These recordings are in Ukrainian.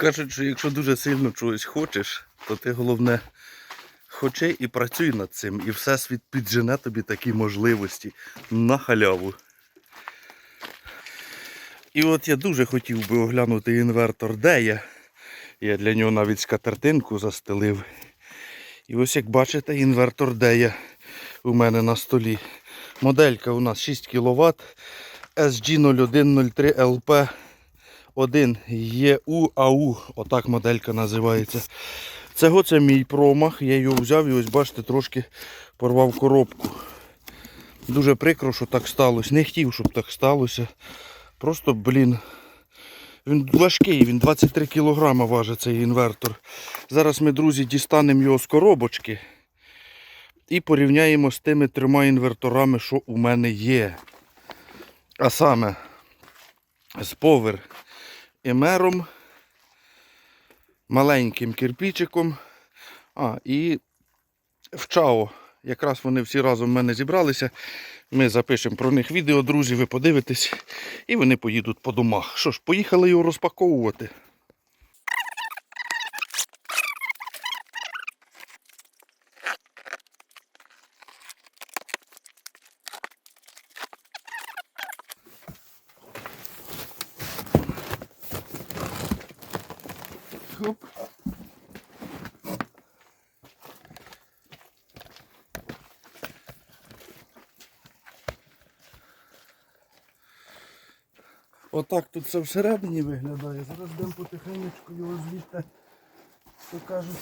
Кажуть, що якщо дуже сильно чогось хочеш, то ти головне хочи і працюй над цим, і всесвіт піджене тобі такі можливості на халяву. І от я дуже хотів би оглянути інвертор Дея. Я для нього навіть скатертинку застелив. І ось як бачите, інвертор Дея у мене на столі. Моделька у нас 6 кВт SG0103 LP 1 EU AU. Отак моделька називається. Цього це мій промах. Я його взяв і ось бачите, трошки порвав коробку. Дуже прикро, що так сталося. Не хотів, щоб так сталося. Просто, блін, він важкий, він 23 кг важить цей інвертор. Зараз ми, друзі, дістанемо його з коробочки і порівняємо з тими трьома інверторами, що у мене є. А саме з Power емером, маленьким кирпічиком. А, і в Чао. Якраз вони всі разом в мене зібралися. Ми запишемо про них відео, друзі, ви подивитесь, і вони поїдуть по домах. Що ж, поїхали його розпаковувати. Хоп. Все всередині виглядає. Зараз йдемо потихенечку його звідти. що кажуть.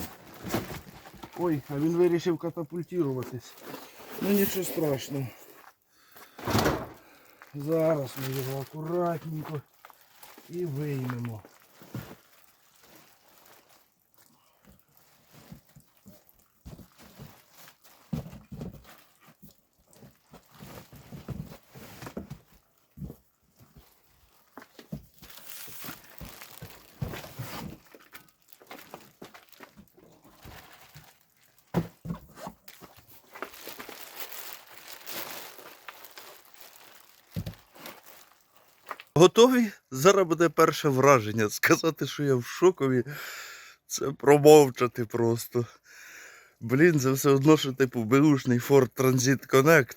Ой, а він вирішив катапультуватись. Ну нічого страшного. Зараз ми його акуратненько і виймемо. Готові? Зараз буде перше враження. Сказати, що я в шокові, це промовчати просто. Блін, це все одно, що типу беушний Ford Transit Connect.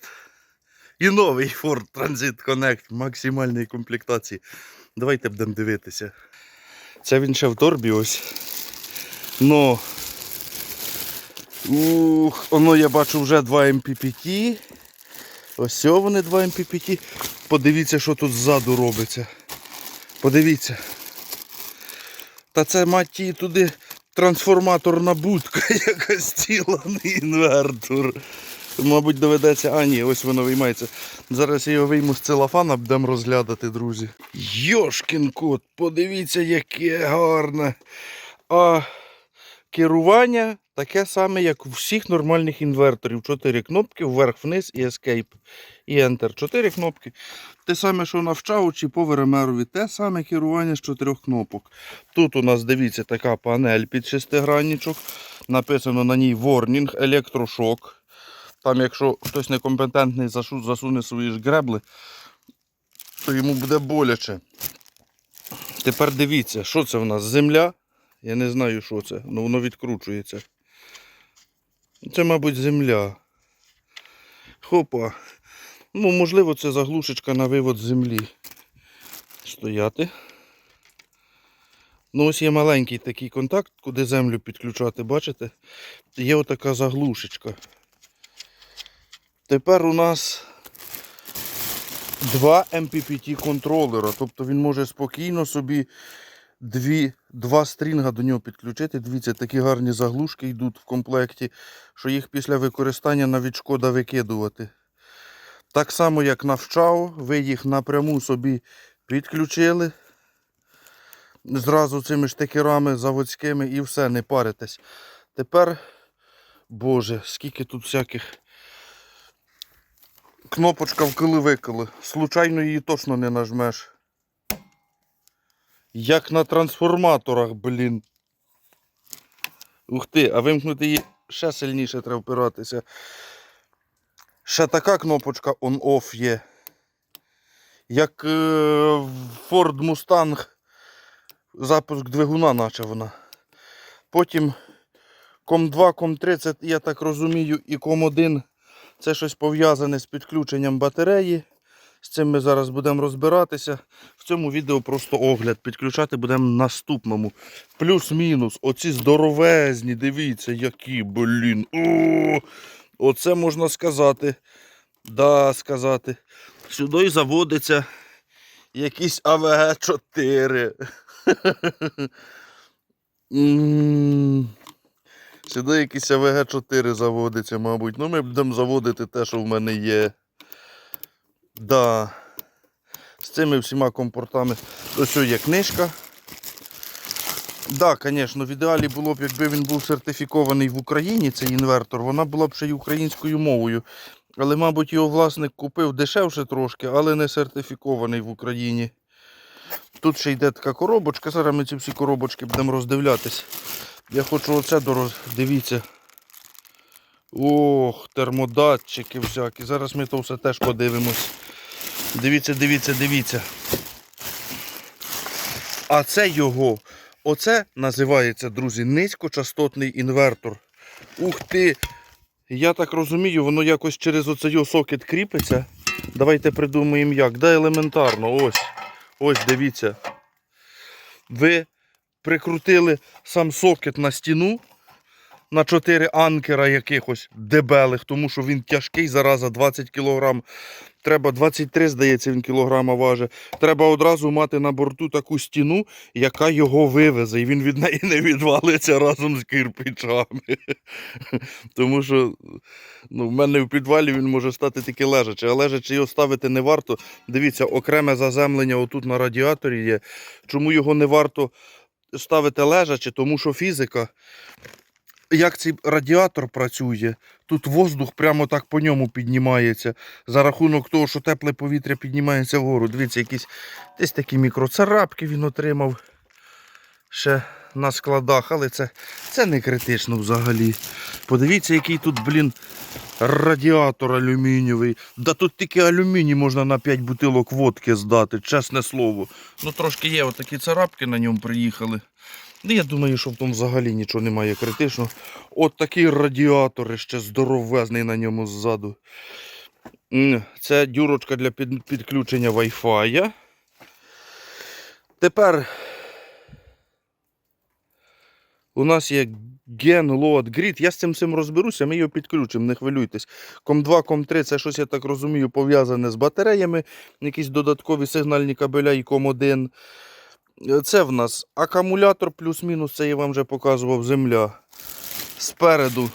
І новий Ford Transit Connect в максимальній комплектації. Давайте будемо дивитися. Це він ще в торбі ось. Ну. Ух, воно я бачу вже 2 MPPT. Ось вони 2 MPPT. Подивіться, що тут ззаду робиться. Подивіться. Та це мать її туди трансформаторна будка, якась ціла, не інвертор. Мабуть, доведеться. А, ні, ось воно виймається. Зараз я його вийму з целофана, будемо розглядати, друзі. Йошкін кот, подивіться, яке гарне. А керування таке саме, як у всіх нормальних інверторів. Чотири кнопки, вверх-вниз і Escape. І Enter. Чотири кнопки. Те саме, що на вчау чи по Веремерові, те саме керування з чотирьох кнопок. Тут у нас, дивіться, така панель під шестигранничок. Написано на ній Warning, електрошок. Там, якщо хтось некомпетентний засуне свої ж гребли, то йому буде боляче. Тепер дивіться, що це в нас? Земля. Я не знаю, що це, але воно відкручується. Це, мабуть, земля. Хопа. Ну, можливо, це заглушечка на вивод землі. Стояти. Ну, ось є маленький такий контакт, куди землю підключати, бачите? Є отака заглушечка. Тепер у нас два MPPT контролера. Тобто він може спокійно собі дві, два стрінга до нього підключити. Дивіться, такі гарні заглушки йдуть в комплекті, що їх після використання навіть шкода викидувати. Так само, як на вчау, ви їх напряму собі підключили. Зразу цими штекерами заводськими і все, не паритесь. Тепер, боже, скільки тут всяких. Кнопочка вкили-викили. Случайно її точно не нажмеш. Як на трансформаторах, блін. Ух ти, а вимкнути її ще сильніше треба впиратися. Ще така кнопочка on-off є. Як е, Ford Mustang запуск двигуна, наче вона. Потім ком 2, ком 3, це, я так розумію, і ком 1 це щось пов'язане з підключенням батареї. З цим ми зараз будемо розбиратися. В цьому відео просто огляд. Підключати будемо наступному. Плюс-мінус. Оці здоровезні, дивіться, які, блін. О, оце можна сказати. Да, сказати. Сюди заводиться якийсь АВГ-4. М, Сюди якийсь АВГ-4 заводиться, мабуть. Ну, ми будемо заводити те, що в мене є. Да. З цими всіма компортами. Ось є книжка. Да, звісно, в ідеалі було б, якби він був сертифікований в Україні, цей інвертор, вона була б ще й українською мовою. Але, мабуть, його власник купив дешевше трошки, але не сертифікований в Україні. Тут ще йде така коробочка. Зараз ми ці всі коробочки будемо роздивлятись. Я хочу оце дороз... Дивіться. Ох, термодатчики всякі. Зараз ми то все теж подивимось. Дивіться, дивіться, дивіться. А це його. Оце називається, друзі, низькочастотний інвертор. Ух ти! Я так розумію, воно якось через оцей сокет кріпиться. Давайте придумаємо як. Да, елементарно. Ось. Ось, дивіться. Ви прикрутили сам сокет на стіну на 4 анкера якихось дебелих, тому що він тяжкий, зараза 20 кг. Треба 23, здається, він кілограма важить. Треба одразу мати на борту таку стіну, яка його вивезе, і він від неї не відвалиться разом з кирпичами. Тому що ну, в мене в підвалі він може стати тільки лежачий, а лежачи його ставити не варто. Дивіться, окреме заземлення отут на радіаторі є. Чому його не варто ставити лежачи? Тому що фізика як цей радіатор працює, тут воздух прямо так по ньому піднімається. За рахунок того, що тепле повітря піднімається вгору. Дивіться, якісь десь такі мікроцарапки він отримав ще на складах, але це, це не критично взагалі. Подивіться, який тут, блін, радіатор алюмінієвий. Да тут тільки алюміній можна на 5 бутилок водки здати, чесне слово. Ну трошки є отакі царапки на ньому приїхали. Ну, я думаю, що в тому взагалі нічого немає критичного. От такий радіатор ще здоровезний на ньому ззаду. Це дюрочка для підключення Wi-Fi. Тепер у нас є Gen Load Grid. Я з цим всім розберуся, ми його підключимо, не хвилюйтесь. Ком 2, Ком 3 це щось, я так розумію, пов'язане з батареями, якісь додаткові сигнальні кабеля і Ком 1. Це в нас акумулятор плюс-мінус, це я вам вже показував земля. Спереду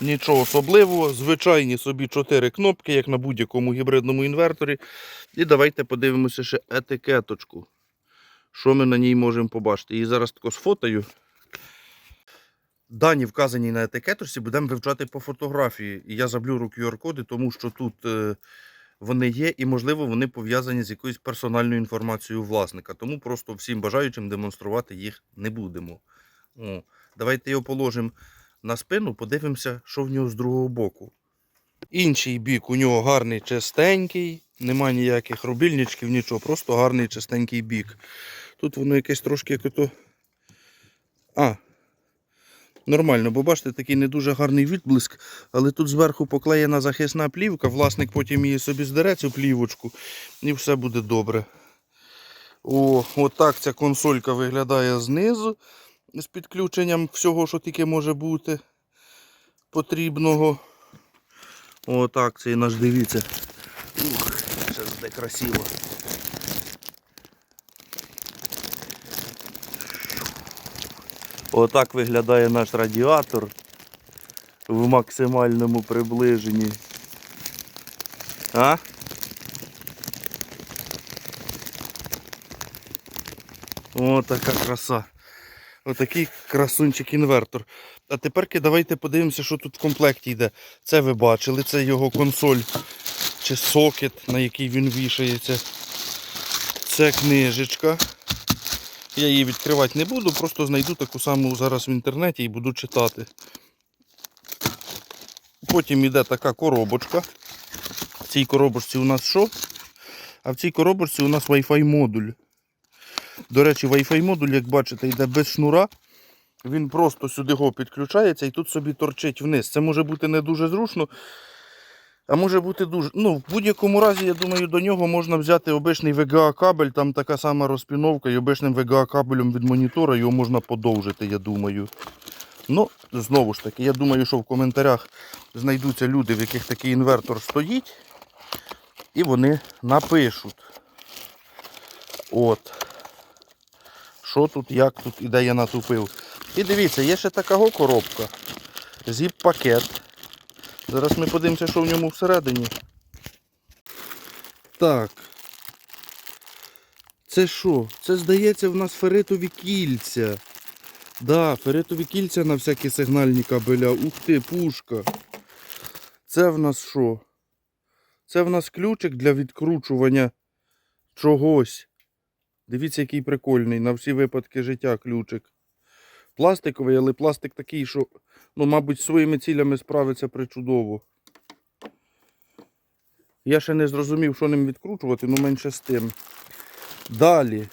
нічого особливого. Звичайні собі 4 кнопки, як на будь-якому гібридному інверторі. І давайте подивимося ще етикеточку. Що ми на ній можемо побачити. Її зараз тако сфотою. Дані, вказані на етикеточці, будемо вивчати по фотографії. І я заблюру QR-коди, тому що тут е, вони є і, можливо, вони пов'язані з якоюсь персональною інформацією власника. Тому просто всім бажаючим демонструвати їх не будемо. О, давайте його положимо на спину, подивимося, що в нього з другого боку. Інший бік у нього гарний чистенький, нема ніяких рубільничків, нічого, просто гарний чистенький бік. Тут воно якесь трошки як ото. А, Нормально, бо бачите, такий не дуже гарний відблиск, але тут зверху поклеєна захисна плівка, власник потім її собі здере цю плівочку і все буде добре. О, отак ця консолька виглядає знизу з підключенням всього, що тільки може бути потрібного. Отак цей наш дивіться. Ух, зараз буде красиво. Отак виглядає наш радіатор в максимальному приближенні. А? О, краса. Отакий красунчик інвертор. А тепер давайте подивимося, що тут в комплекті йде. Це ви бачили, це його консоль чи сокет, на який він вішається. Це книжечка. Я її відкривати не буду, просто знайду таку саму зараз в інтернеті і буду читати. Потім йде така коробочка. В цій коробочці у нас що? А в цій коробочці у нас Wi-Fi модуль. До речі, Wi-Fi модуль, як бачите, йде без шнура. Він просто сюди його підключається і тут собі торчить вниз. Це може бути не дуже зручно, а може бути дуже. Ну, в будь-якому разі, я думаю, до нього можна взяти обичний VGA кабель, там така сама розпіновка, і обичним VGA кабелем від монітора його можна подовжити, я думаю. Ну, знову ж таки, я думаю, що в коментарях знайдуться люди, в яких такий інвертор стоїть, і вони напишуть. От. Що тут, як тут і де я натупив. І дивіться, є ще така коробка. Зіп-пакет. Зараз ми подивимося, що в ньому всередині. Так. Це що? Це здається в нас феритові кільця. Да, феритові кільця на всякі сигнальні кабеля. Ух ти, пушка. Це в нас що? Це в нас ключик для відкручування чогось. Дивіться, який прикольний. На всі випадки життя ключик. Пластиковий, але пластик такий, що, ну, мабуть, своїми цілями справиться причудово. Я ще не зрозумів, що ним відкручувати, ну менше з тим. Далі.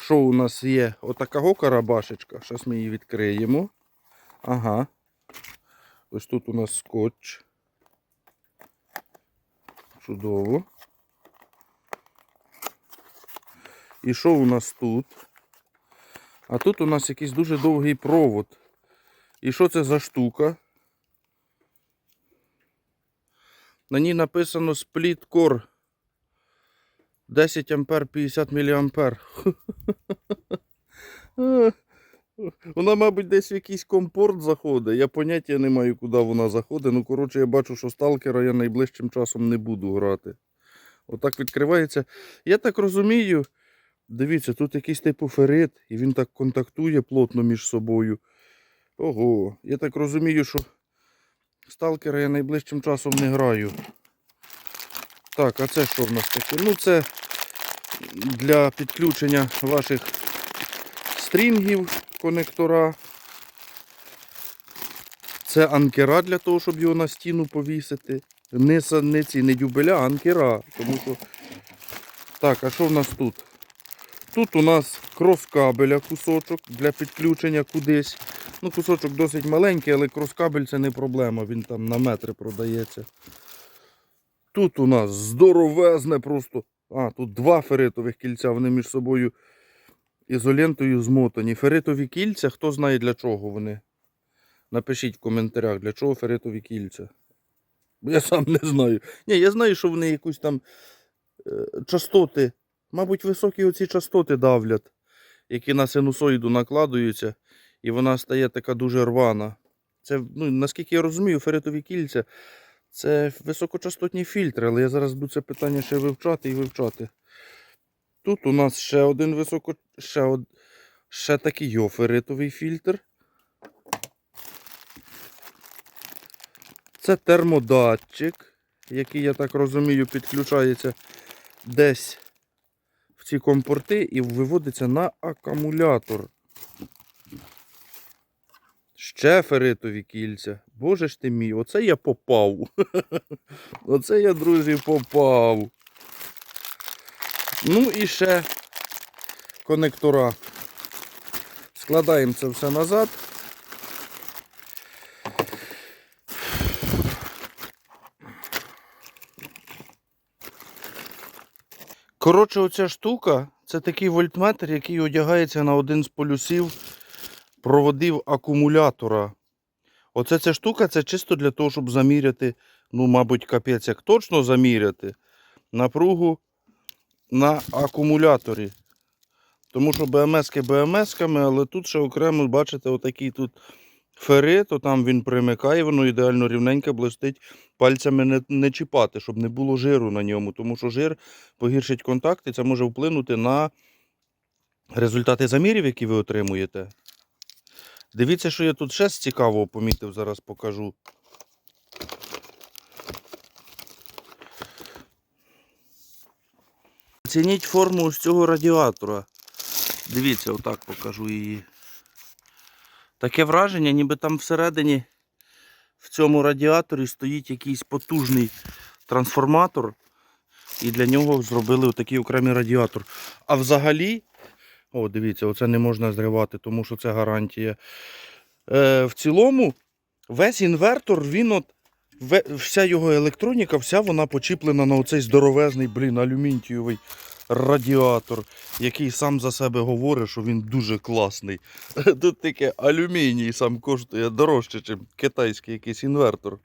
Що у нас є? Отакого карабашечка. Зараз ми її відкриємо. Ага. Ось тут у нас скотч. Чудово. І що у нас тут? А тут у нас якийсь дуже довгий провод. І що це за штука? На ній написано Split Core 10 ампер 50 міліампер. Вона, мабуть, десь в якийсь компорт заходить. Я поняття не маю, куди вона заходить. Ну, коротше, я бачу, що сталкера я найближчим часом не буду грати. Отак відкривається. Я так розумію. Дивіться, тут якийсь типу ферит, і він так контактує плотно між собою. Ого, я так розумію, що сталкера я найближчим часом не граю. Так, а це що в нас таке? Ну, це для підключення ваших стрінгів конектора. Це анкера для того, щоб його на стіну повісити. Не, не не дюбеля, а анкера. Тому що... Так, а що в нас тут? Тут у нас крос-кабеля кусочок для підключення кудись. Ну, кусочок досить маленький, але крос-кабель це не проблема, він там на метри продається. Тут у нас здоровезне просто. А, тут два феритових кільця, вони між собою ізолентою змотані. Феритові кільця, хто знає для чого вони? Напишіть в коментарях, для чого феритові кільця. Я сам не знаю. Ні, я знаю, що вони якусь там е, частоти, мабуть, високі оці частоти давлять, які на синусоїду накладуються, і вона стає така дуже рвана. Це, ну, наскільки я розумію, феритові кільця це високочастотні фільтри, але я зараз буду це питання ще вивчати і вивчати. Тут у нас ще один високо, ще, од... ще такий йо феритовий фільтр. Це термодатчик, який, я так розумію, підключається десь ці компорти і виводиться на акумулятор. Ще феритові кільця. Боже ж ти мій, оце я попав. Оце я, друзі, попав. Ну і ще конектора. Складаємо це все назад. Коротше, оця штука це такий вольтметр, який одягається на один з полюсів проводів акумулятора. Оце ця штука це чисто для того, щоб заміряти, ну, мабуть, капець, як точно заміряти напругу на акумуляторі. Тому що БМСки БМСками, але тут ще окремо, бачите, отакий тут ферит, то там він примикає, воно ідеально рівненько блистить, пальцями не, не чіпати, щоб не було жиру на ньому. Тому що жир погіршить контакти, це може вплинути на результати замірів, які ви отримуєте. Дивіться, що я тут ще з цікавого помітив, зараз покажу. Оцініть форму ось цього радіатора. Дивіться, отак покажу її. Таке враження, ніби там всередині в цьому радіаторі стоїть якийсь потужний трансформатор. і для нього зробили такий окремий радіатор. А взагалі, о, дивіться, оце не можна зривати, тому що це гарантія. Е, в цілому, весь інвертор, він от, вся його електроніка, вся вона почіплена на оцей здоровезний, блін, алюмінтієвий радіатор, який сам за себе говорить, що він дуже класний. Тут таке алюміній сам коштує дорожче, ніж китайський якийсь інвертор.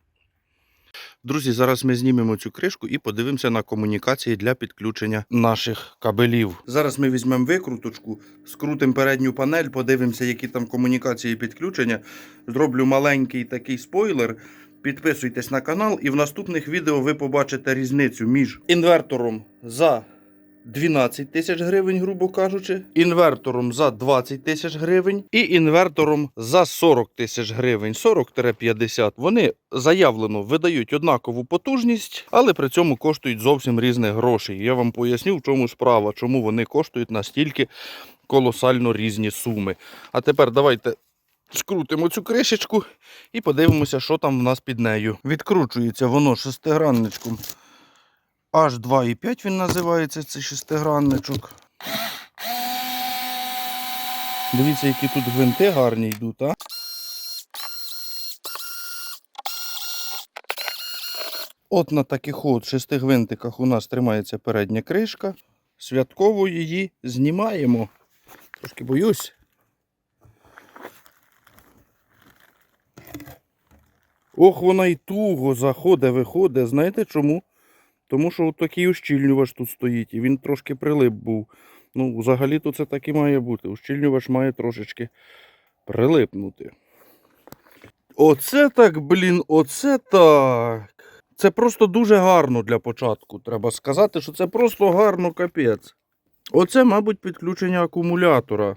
Друзі, зараз ми знімемо цю кришку і подивимося на комунікації для підключення наших кабелів. Зараз ми візьмемо викруточку, скрутимо передню панель, подивимося, які там комунікації підключення. Зроблю маленький такий спойлер. Підписуйтесь на канал, і в наступних відео ви побачите різницю між інвертором за 12 тисяч гривень, грубо кажучи, інвертором за 20 тисяч гривень і інвертором за 40 тисяч гривень, 40-50. Вони заявлено видають однакову потужність, але при цьому коштують зовсім різних грошей. Я вам поясню, в чому справа, чому вони коштують настільки колосально різні суми. А тепер давайте. Скрутимо цю кришечку і подивимося, що там в нас під нею. Відкручується воно шестигранничком H2,5 він називається, цей шестигранничок. Дивіться, які тут гвинти гарні йдуть, а? От на таких от шести гвинтиках у нас тримається передня кришка. Святково її знімаємо. Трошки боюсь. Ох, вона і туго заходить, виходить. Знаєте чому? Тому що такий ущільнювач тут стоїть, і він трошки прилип був. Ну, взагалі-то це так і має бути. Ущільнювач має трошечки прилипнути. Оце так, блін, оце так. Це просто дуже гарно для початку. Треба сказати, що це просто гарно капець. Оце, мабуть, підключення акумулятора.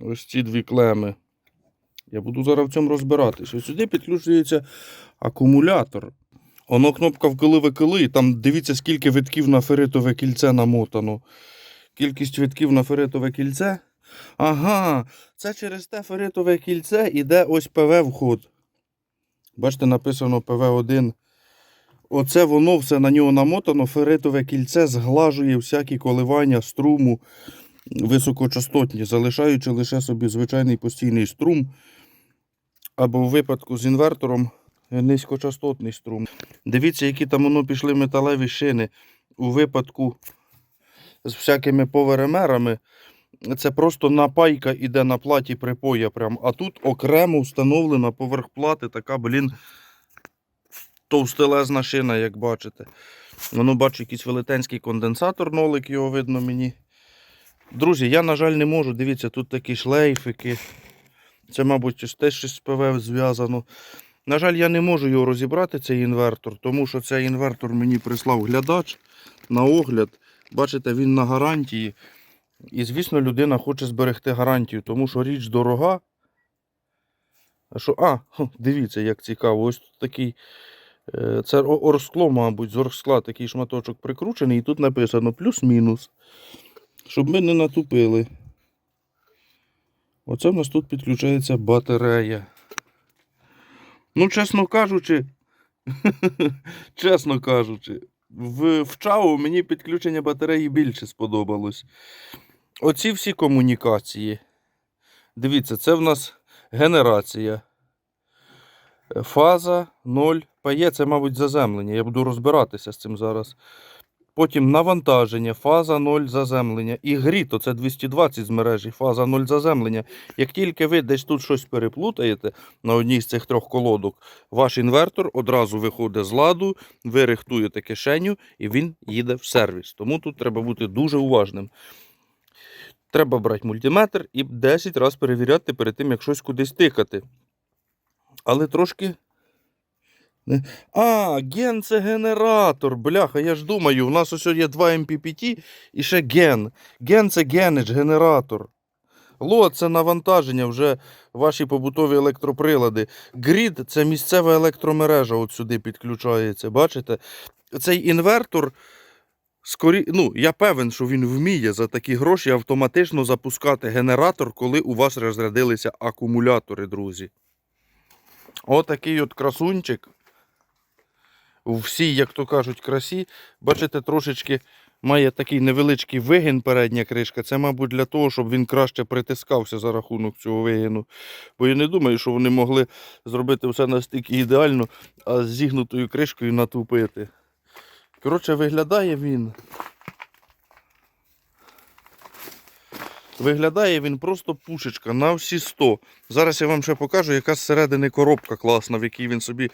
Ось ці дві клеми. Я буду зараз в цьому розбиратися. Сюди підключується акумулятор. Воно кнопка вкили-викили, і там дивіться, скільки витків на феритове кільце намотано. Кількість витків на феритове кільце. Ага, це через те феритове кільце іде ось ПВ вход. Бачите, написано ПВ1. Оце воно все на нього намотано. Феритове кільце зглажує всякі коливання струму високочастотні, залишаючи лише собі звичайний постійний струм. Або в випадку з інвертором низькочастотний струм. Дивіться, які там воно пішли металеві шини. У випадку з всякими поверемерами. Це просто напайка іде на платі припоя. Прям. А тут окремо встановлена поверх плати така, блін, товстелезна шина, як бачите. Воно бачу якийсь велетенський конденсатор, нолик його видно мені. Друзі, я, на жаль, не можу. Дивіться, тут такі шлейфики. Це, мабуть, теж щось з ПВ зв'язано. На жаль, я не можу його розібрати, цей інвертор, тому що цей інвертор мені прислав глядач на огляд. Бачите, він на гарантії. І, звісно, людина хоче зберегти гарантію, тому що річ дорога. А що? А, дивіться, як цікаво. Ось тут такий. е, Це орскло, мабуть, з орскла такий шматочок прикручений, і тут написано плюс-мінус. Щоб ми не натупили. Оце в нас тут підключається батарея. Ну, чесно кажучи, чесно кажучи, в, в ЧАО мені підключення батареї більше сподобалось. Оці всі комунікації. Дивіться, це в нас генерація. Фаза 0 пає, це, мабуть, заземлення. Я буду розбиратися з цим зараз. Потім навантаження, фаза 0 заземлення. І гріто це 220 з мережі, фаза 0 заземлення. Як тільки ви десь тут щось переплутаєте на одній з цих трьох колодок, ваш інвертор одразу виходить з ладу, ви рихтуєте кишеню і він їде в сервіс. Тому тут треба бути дуже уважним. Треба брати мультиметр і 10 разів перевіряти перед тим, як щось кудись тикати. Але трошки. А, ген це генератор. Бляха, я ж думаю, у нас ось є 2 MPPT і ще ген. Ген це генедж, генератор. Лот це навантаження, вже ваші побутові електроприлади. Грід це місцева електромережа, от сюди підключається. Бачите? Цей інвертор. Скорі... Ну, я певен, що він вміє за такі гроші автоматично запускати генератор, коли у вас розрядилися акумулятори, друзі. Отакий от красунчик. У всій, як то кажуть, красі. Бачите, трошечки має такий невеличкий вигін передня кришка. Це, мабуть, для того, щоб він краще притискався за рахунок цього вигину. Бо я не думаю, що вони могли зробити все настільки ідеально, а з зігнутою кришкою натупити. Коротше, виглядає він. Виглядає він просто пушечка на всі 100. Зараз я вам ще покажу, яка зсередини коробка класна, в якій він собі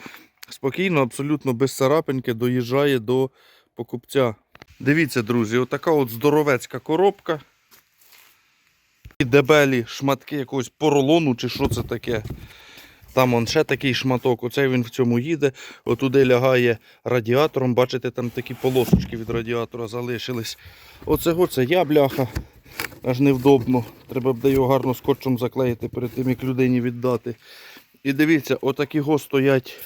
спокійно, абсолютно без царапинки доїжджає до покупця. Дивіться, друзі, отака от здоровецька коробка. І дебелі шматки якогось поролону чи що це таке. Там он ще такий шматок, оцей він в цьому їде. Отуди лягає радіатором. Бачите, там такі полосочки від радіатора залишились. Оцего це я, бляха. Аж невдобно. Треба буде його гарно скотчем заклеїти перед тим, як людині віддати. І дивіться, отакі го стоять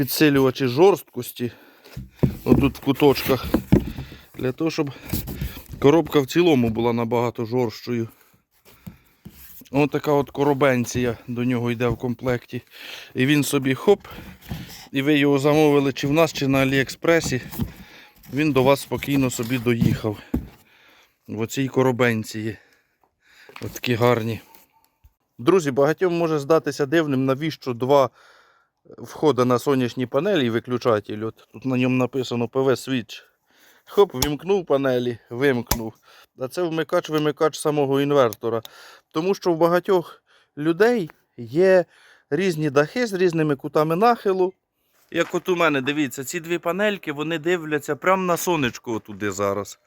підсилювачі жорсткості. Отут в куточках. Для того, щоб коробка в цілому була набагато жорсткою. Ось така от коробенція до нього йде в комплекті. І він собі хоп. І ви його замовили чи в нас, чи на Аліекспресі. Він до вас спокійно собі доїхав. В оцій коробенції. От такі гарні. Друзі, багатьом може здатися дивним, навіщо два входи на сонячні панелі і виключатель. От тут на ньому написано PV Switch. Хоп, вімкнув панелі, вимкнув. А це вмикач-вимикач самого інвертора. Тому що в багатьох людей є різні дахи з різними кутами нахилу. Як от у мене, дивіться, ці дві панельки вони дивляться прямо на сонечко туди зараз.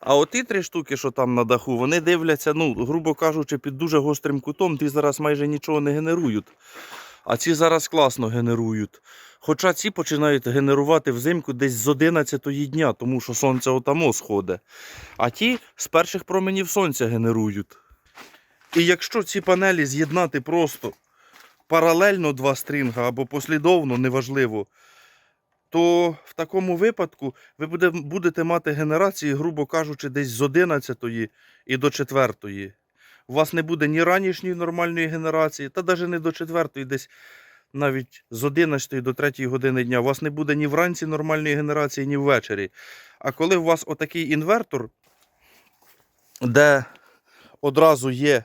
А от ті три штуки, що там на даху, вони дивляться, ну, грубо кажучи, під дуже гострим кутом, ті зараз майже нічого не генерують. А ці зараз класно генерують. Хоча ці починають генерувати взимку десь з 11 дня, тому що сонце отамо сходить. А ті з перших променів сонця генерують. І якщо ці панелі з'єднати просто паралельно два стрінга або послідовно, неважливо, то в такому випадку ви будете мати генерації, грубо кажучи, десь з 11 і до 4. У вас не буде ні ранішньої нормальної генерації, та навіть не до 4, десь навіть з 11 до 3 години дня. У вас не буде ні вранці нормальної генерації, ні ввечері. А коли у вас отакий інвертор, де одразу є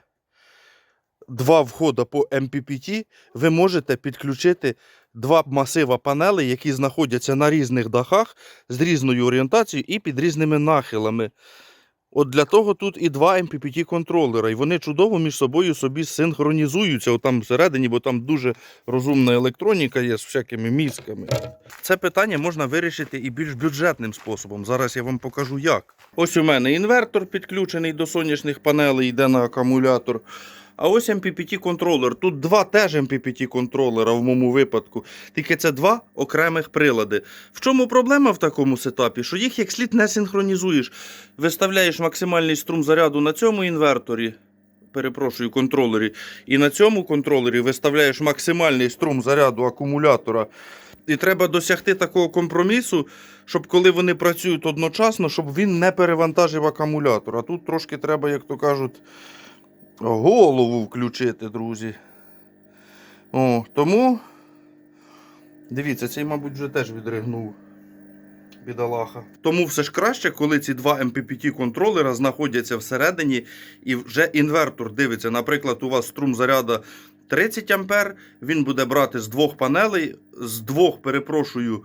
два входи по MPPT, ви можете підключити два масива панелей, які знаходяться на різних дахах з різною орієнтацією і під різними нахилами. От для того тут і два MPPT контролера, і вони чудово між собою собі синхронізуються отам всередині, бо там дуже розумна електроніка є з всякими мізками. Це питання можна вирішити і більш бюджетним способом. Зараз я вам покажу як. Ось у мене інвертор підключений до сонячних панелей, йде на акумулятор. А ось MPPT контролер. Тут два теж MPPT контролера в моєму випадку. Тільки це два окремих прилади. В чому проблема в такому сетапі? Що їх як слід не синхронізуєш. Виставляєш максимальний струм заряду на цьому інверторі. Перепрошую, контролері. І на цьому контролері виставляєш максимальний струм заряду акумулятора. І треба досягти такого компромісу, щоб коли вони працюють одночасно, щоб він не перевантажив акумулятор. А тут трошки треба, як то кажуть, голову включити, друзі. О, тому. Дивіться, цей, мабуть, вже теж відригнув. Бідолаха. Тому все ж краще, коли ці два MPPT контролера знаходяться всередині, і вже інвертор дивиться. Наприклад, у вас струм заряду 30 А, він буде брати з двох панелей, з двох, перепрошую,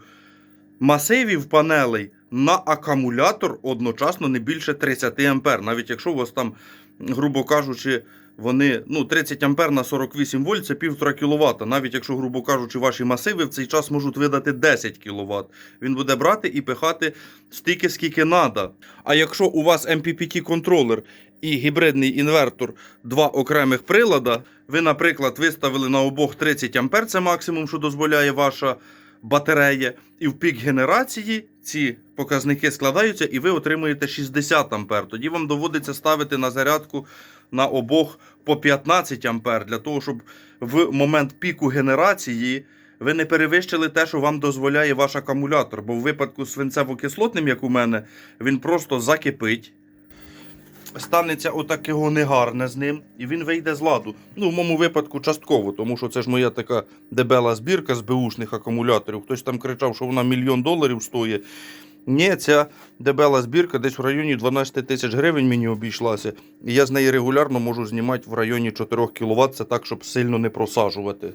масивів панелей на акумулятор одночасно не більше 30 А. Навіть якщо у вас там, грубо кажучи, вони ну, 30 А на 48 вольт це 1,5 кВт. Навіть якщо, грубо кажучи, ваші масиви в цей час можуть видати 10 кВт. Він буде брати і пихати стільки, скільки треба. А якщо у вас MPPT контролер і гібридний інвертор, два окремих прилада, ви, наприклад, виставили на обох 30 А, це максимум, що дозволяє ваша батарея, і в пік генерації ці показники складаються, і ви отримуєте 60 А. Тоді вам доводиться ставити на зарядку на обох по 15 А, для того, щоб в момент піку генерації ви не перевищили те, що вам дозволяє ваш акумулятор. Бо в випадку з свинцево-кислотним, як у мене, він просто закипить. Станеться отакого негарне з ним, і він вийде з ладу. Ну, в моєму випадку частково, тому що це ж моя така дебела збірка з беушних акумуляторів. Хтось там кричав, що вона мільйон доларів стоїть. Ні, ця дебела збірка десь в районі 12 тисяч гривень мені обійшлася. І я з неї регулярно можу знімати в районі 4 кВт, це так, щоб сильно не просаджувати.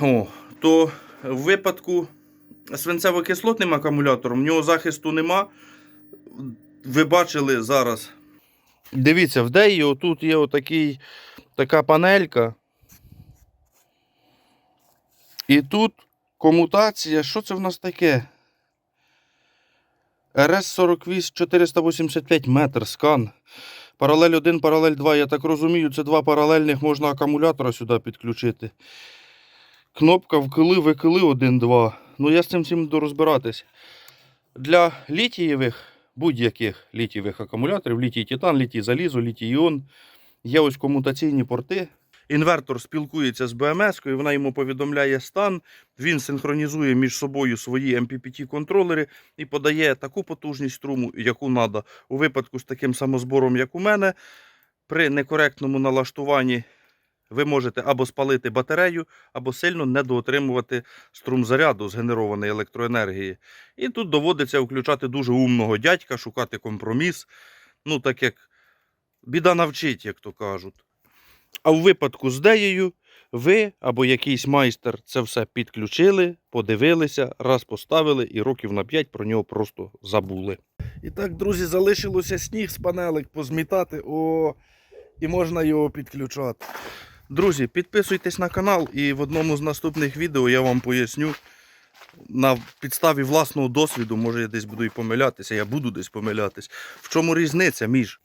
О, то в випадку свинцево-кислотним акумулятором в нього захисту нема. Ви бачили зараз. Дивіться, в Деї отут є отакий, така панелька. І тут комутація. Що це в нас таке? РС 48 485 метр скан. Паралель 1, паралель 2. Я так розумію, це два паралельних можна акумулятора сюди підключити. Кнопка вкили, викили 1-2. Ну я з цим всім буду розбиратись. Для літієвих, будь-яких літієвих акумуляторів, літій титан, літій залізо, літій іон, є ось комутаційні порти. Інвертор спілкується з БМС-кою, вона йому повідомляє стан, він синхронізує між собою свої MPPT-контролери і подає таку потужність струму, яку треба. У випадку з таким самозбором, як у мене, при некоректному налаштуванні ви можете або спалити батарею, або сильно недоотримувати струм заряду згенерованої електроенергії. І тут доводиться включати дуже умного дядька, шукати компроміс. Ну, так як біда навчить, як то кажуть. А в випадку з деєю ви або якийсь майстер це все підключили, подивилися, раз поставили і років на 5 про нього просто забули. І так, друзі, залишилося сніг з панелек позмітати. О, і можна його підключати. Друзі, підписуйтесь на канал і в одному з наступних відео я вам поясню на підставі власного досвіду, може я десь буду і помилятися, я буду десь помилятись. В чому різниця між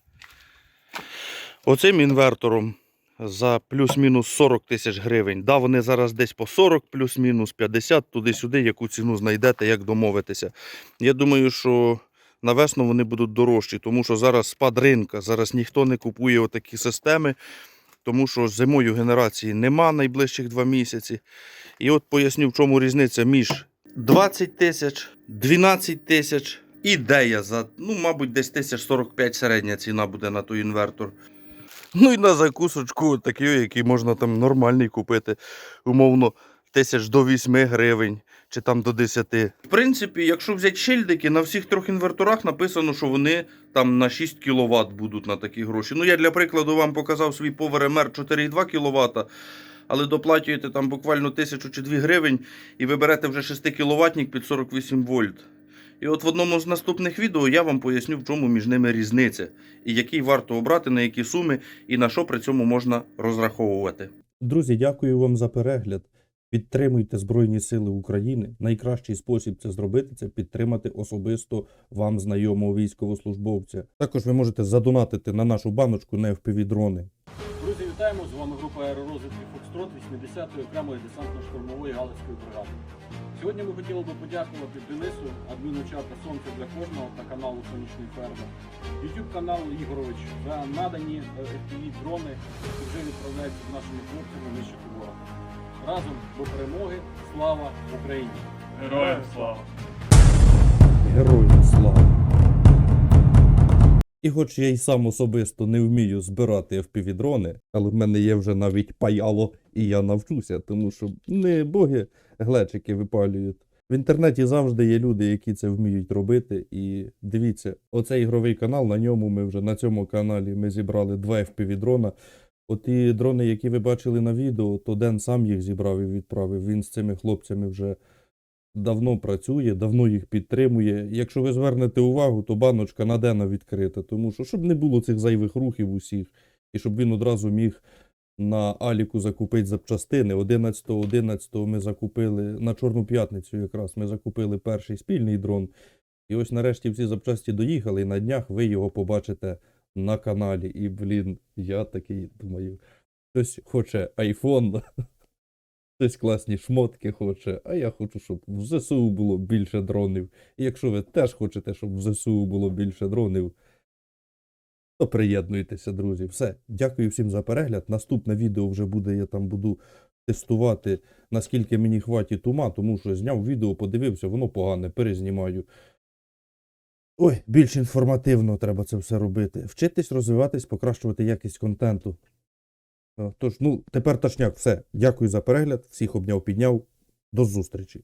оцим інвертором за плюс-мінус 40 тисяч гривень. Да, вони зараз десь по 40, плюс-мінус 50, туди-сюди, яку ціну знайдете, як домовитися. Я думаю, що на весну вони будуть дорожчі, тому що зараз спад ринка, зараз ніхто не купує отакі системи, тому що зимою генерації нема найближчих два місяці. І от поясню, в чому різниця між 20 тисяч, 12 тисяч. Ідея за, ну, мабуть, десь 1045 середня ціна буде на той інвертор. Ну і на закусочку таку, який можна там нормальний купити, умовно, тисяч до 8 гривень чи там до 10. В принципі, якщо взяти шильдики, на всіх трьох інверторах написано, що вони там на 6 кВт будуть на такі гроші. Ну, я для прикладу вам показав свій Power MR 4,2 кВт, але доплачуєте там буквально тисячу чи 2 гривень і ви берете вже 6 кВт під 48 вольт. І от в одному з наступних відео я вам поясню, в чому між ними різниця, і який варто обрати, на які суми, і на що при цьому можна розраховувати. Друзі, дякую вам за перегляд. Підтримуйте Збройні Сили України. Найкращий спосіб це зробити це підтримати особисто вам знайомого військовослужбовця. Також ви можете задонатити на нашу баночку на FPV дрони. Друзі, вітаємо! З вами група аеророзвідки Фокстрот 80-ї окремої десантно-штурмової галицької бригади. Сьогодні ми хотіли би подякувати Денису, адміну чата Сонце для кожного та каналу Сонячний фермер, YouTube каналу Ігорович за надані FPV дрони, які вже відправляються з нашими хлопцями нищити ворога. Разом до перемоги! Слава Україні! Героям слава! Героям слава! І хоч я й сам особисто не вмію збирати FPV дрони, але в мене є вже навіть паяло, і я навчуся, тому що не боги глечики випалюють. В інтернеті завжди є люди, які це вміють робити. І дивіться, оцей ігровий канал, на ньому ми вже на цьому каналі ми зібрали два FPV дрона. Оті дрони, які ви бачили на відео, то Ден сам їх зібрав і відправив. Він з цими хлопцями вже давно працює, давно їх підтримує. Якщо ви звернете увагу, то баночка на Дена відкрита, тому що щоб не було цих зайвих рухів усіх, і щоб він одразу міг на Аліку закупити запчастини. 11-го 11 ми закупили на Чорну п'ятницю якраз ми закупили перший спільний дрон. І ось нарешті всі запчасті доїхали, і на днях ви його побачите на каналі. І, блін, я такий думаю, хтось хоче айфон, хтось класні шмотки хоче, а я хочу, щоб в ЗСУ було більше дронів. І якщо ви теж хочете, щоб в ЗСУ було більше дронів, то приєднуйтеся, друзі. Все. Дякую всім за перегляд. Наступне відео вже буде, я там буду тестувати, наскільки мені хватить ума, тому що зняв відео, подивився, воно погане, перезнімаю. Ой, більш інформативно треба це все робити. Вчитись, розвиватись, покращувати якість контенту. Е, Тож, ну, тепер точняк, все. Дякую за перегляд. Всіх обняв, підняв. До зустрічі.